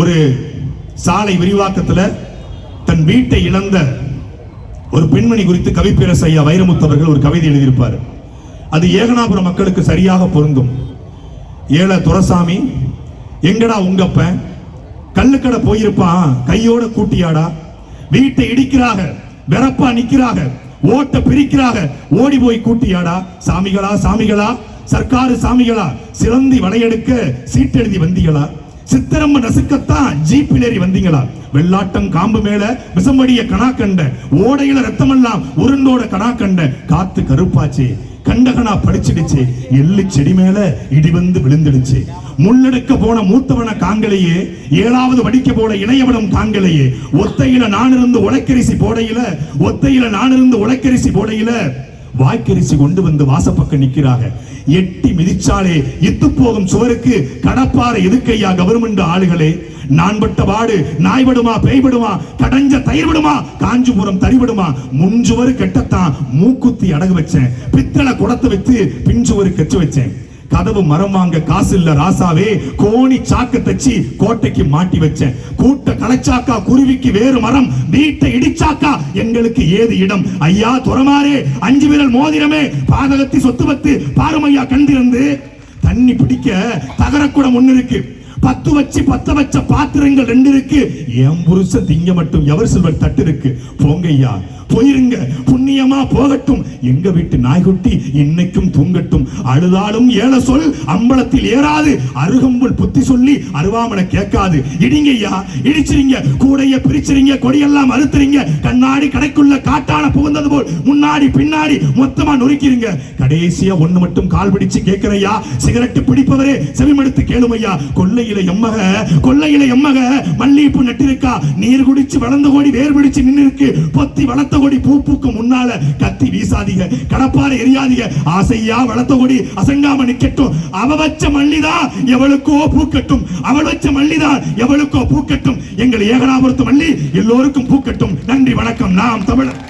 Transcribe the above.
ஒரு சாலை விரிவாக்கத்தில் தன் வீட்டை இழந்த ஒரு பெண்மணி குறித்து கவிப்பேரசு ஐயா வைரமுத்து அவர்கள் ஒரு கவிதை எழுதியிருப்பார். அது ஏகனாபுரம் மக்களுக்கு சரியாக பொருந்தும். ஏழை துரசாமி எங்கடா உங்கப்ப? கல்லுக்கடை போயிருப்பான் கையோட கூட்டியாடா. வீட்டை இடிக்கிறாக வெறப்பா நிக்கிறாக ஓட்ட பிரிக்கிறாக ஓடி போய் கூட்டியாடா. சாமிகளா சாமிகளா சர்க்காரு சாமிகளா சிலந்தி வளையெடுக்க சீட்டெழுதி வந்தீங்களா சித்திரம் நசுக்கத்தான் ஜீப்பில் ஏறி வந்தீங்களா? வெள்ளாட்டம் காம்பு மேல விஷமடிய கணா கண்ட ஓடையில ரத்தமெல்லாம் உருண்டோட கணா கண்ட காத்து கருப்பாச்சு கண்டகனா படிச்சிடுச்சு எள்ளு செடி மேல இடி வந்து விழுந்துடுச்சு. முள்ளெடுக்க போன மூத்தவன காங்கலையே ஏழாவது வடிக்க போன இணையவனம் காங்கலையே ஒத்தையில நான் இருந்து உலக்கரிசி போடையில ஒத்தையில நான் இருந்து உலக்கரிசி போடையில வாய்க்கரிசி கொண்டு வந்து வாசப்பக்கம் நிக்கிறாங்க எட்டி மிதிச்சாலே இத்து போகும் சுவருக்கு கடப்பாறை எதுக்கையா கவர்மெண்ட் ஆளுகளே. நான் பட்ட பாடு நாய்படுமா பேய்படுமா கடைஞ்ச தயிர் விடுமா காஞ்சிபுரம் தறிவிடுமா முன்சுவரு கெட்டத்தான் மூக்குத்தி அடகு வச்சேன். பித்தளை குடத்தை வச்சு பின்சுவரு கெச்சு வச்சேன். கதவு மரம் வாங்க காசு இல்ல ராசாவே கோணி சாக்கு தச்சு கோட்டைக்கு மாட்டி வச்சேன். கூட்ட கலைச்சாக்கா குருவிக்கு வேறு மரம் வீட்டை இடிச்சாக்கா எங்களுக்கு ஏது இடம்? ஐயா துறமாரே அஞ்சு விரல் மோதிரமே பாதகத்தி சொத்து பத்து பாருமையா கண்டிருந்து தண்ணி பிடிக்க தகரக்குடம் ஒண்ணு இருக்கு. பத்து வச்சு பத்த வச்ச பாத்திரங்கள் ரெண்டு இருக்கு. என் புருஷ திங்க மட்டும் எவர் சில்வர் தட்டு இருக்கு. போங்கய்யா போயிருங்க. புண்ணியமா போகட்டும். எங்க வீட்டு நாய்க்குட்டி இன்னைக்கும் தூங்கட்டும். அழுதாலும் ஏல சொல் அம்பலத்தில் ஏறாது. அருகம்புல் புத்தி சொல்லி அருவாமனை கேட்காது. இடிங்க ஐயா இடிச்சிருங்க. கூடைய பிரிச்சிருங்க. கொடியெல்லாம் அறுத்துறீங்க கண்ணாடி கடைக்குள்ள காட்டான புகுந்தது போல் முன்னாடி பின்னாடி மொத்தமா நொறுக்கிருங்க. கடைசியா ஒண்ணு மட்டும் கால் பிடிச்சு கேட்கிறையா சிகரெட் பிடிப்பவரே செவிமடுத்து கேளுமையா. கொல்லையில எம்மக கொல்லையில எம்மக. மல்லிகைப்பூ நட்டிருக்கா. நீர் குடிச்சு வளர்ந்த கோடி வேர் பிடிச்சு நின்னு இருக்கு பொத்தி வளர்த்த கொடி பூ பூக்கும் முன்னால கத்தி வீசாதீங்க கடப்பாறை எரியாதீங்க. ஆசையா வளர்த்த கொடி அசங்காம நிக்கட்டும். அவ வச்ச மல்லிதான் எவளுக்கோ பூக்கட்டும் அவள் வச்ச மல்லிதான் எவளுக்கோ பூக்கட்டும் எங்கள் ஏகனாபுரத்து மல்லி எல்லோருக்கும் பூக்கட்டும் நன்றி வணக்கம். நாம் தமிழர்.